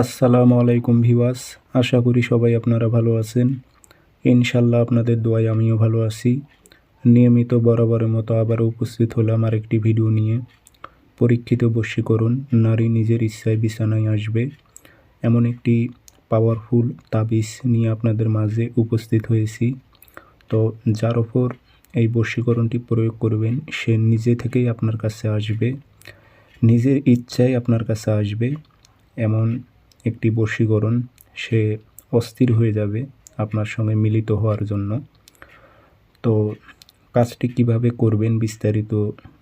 আসসালামু আলাইকুম ভিওয়াস আশা করি সবাই আপনারা ভালো আছেন। ইনশাল্লাহ আপনাদের দোয়ায় আমিও ভালো আছি। নিয়মিত বরাবরের মতো আবারও উপস্থিত হলাম আর একটি ভিডিও নিয়ে। পরীক্ষিত বশীকরণ, নারী নিজের ইচ্ছায় বিছানায় আসবে। এমন একটি পাওয়ারফুল তাবিজ নিয়ে আপনাদের মাঝে উপস্থিত হয়েছি। তো যার ওপর এই বশীকরণটি প্রয়োগ করবেন, সে নিজে থেকেই আপনার কাছে আসবে। নিজের ইচ্ছায় আপনার কাছে আসবে। এমন একটি বশীকরণ, সে অস্থির হয়ে যাবে আপনার সঙ্গে মিলিত হওয়ার জন্য। তো কাজটি কীভাবে করবেন বিস্তারিত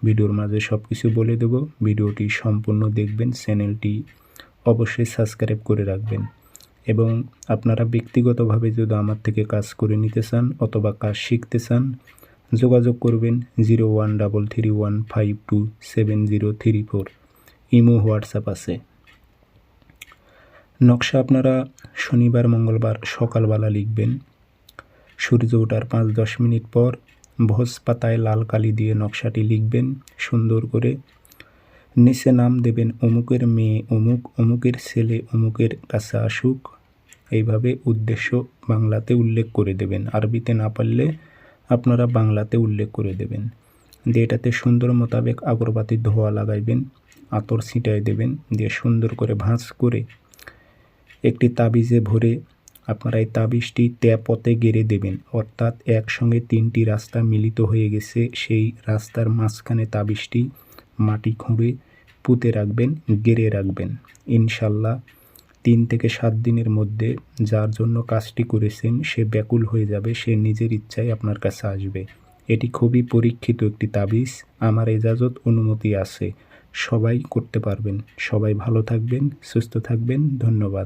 ভিডিওর মাঝে সব কিছু বলে দেব। ভিডিওটি সম্পূর্ণ দেখবেন, চ্যানেলটি অবশ্যই সাবস্ক্রাইব করে রাখবেন। এবং আপনারা ব্যক্তিগতভাবে যদি আমার থেকে কাজ করে নিতে চান অথবা কাজ শিখতে চান, যোগাযোগ করবেন zero one double three one five two seven zero three four. Imo, WhatsApp আছে। নকশা আপনারা শনিবার, মঙ্গলবার সকালবেলা লিখবেন। সূর্য ওঠার পাঁচ, দশ মিনিট পর ভোজ পাতায় লাল কালি দিয়ে নকশাটি লিখবেন সুন্দর করে। নিচে নাম দেবেন অমুকের মেয়ে অমুক, অমুকের ছেলে অমুকের কাছে আসুক। এইভাবে উদ্দেশ্য বাংলাতে উল্লেখ করে দেবেন। আরবিতে না পারলে আপনারা বাংলাতে উল্লেখ করে দেবেন। দিয়ে এটাতে সুন্দর মোতাবেক আগরবাতির ধোয়া লাগাইবেন, আতর ছিটাই দেবেন, দিয়ে সুন্দর করে ভাঁজ করে একটি তাবিজে ভরে আপনারা এই তাবিজটি ত্যাপথে গেড়ে দেবেন। অর্থাৎ একসঙ্গে তিনটি রাস্তা মিলিত হয়ে গেছে। সেই রাস্তার মাঝখানে তাবিজটি মাটি খুঁড়ে পুঁতে রাখবেন, গেড়ে রাখবেন। ইনশাল্লাহ তিন থেকে সাত দিনের মধ্যে যার জন্য কাজটি করেছেন, সে ব্যাকুল হয়ে যাবে, সে নিজের ইচ্ছায় আপনার কাছে আসবে। এটি খুবই পরীক্ষিত একটি তাবিজ। আমার এজাজত অনুমতি আছে। সবাই করতে পারবেন। সবাই ভালো থাকবেন, সুস্থ থাকবেন। ধন্যবাদ।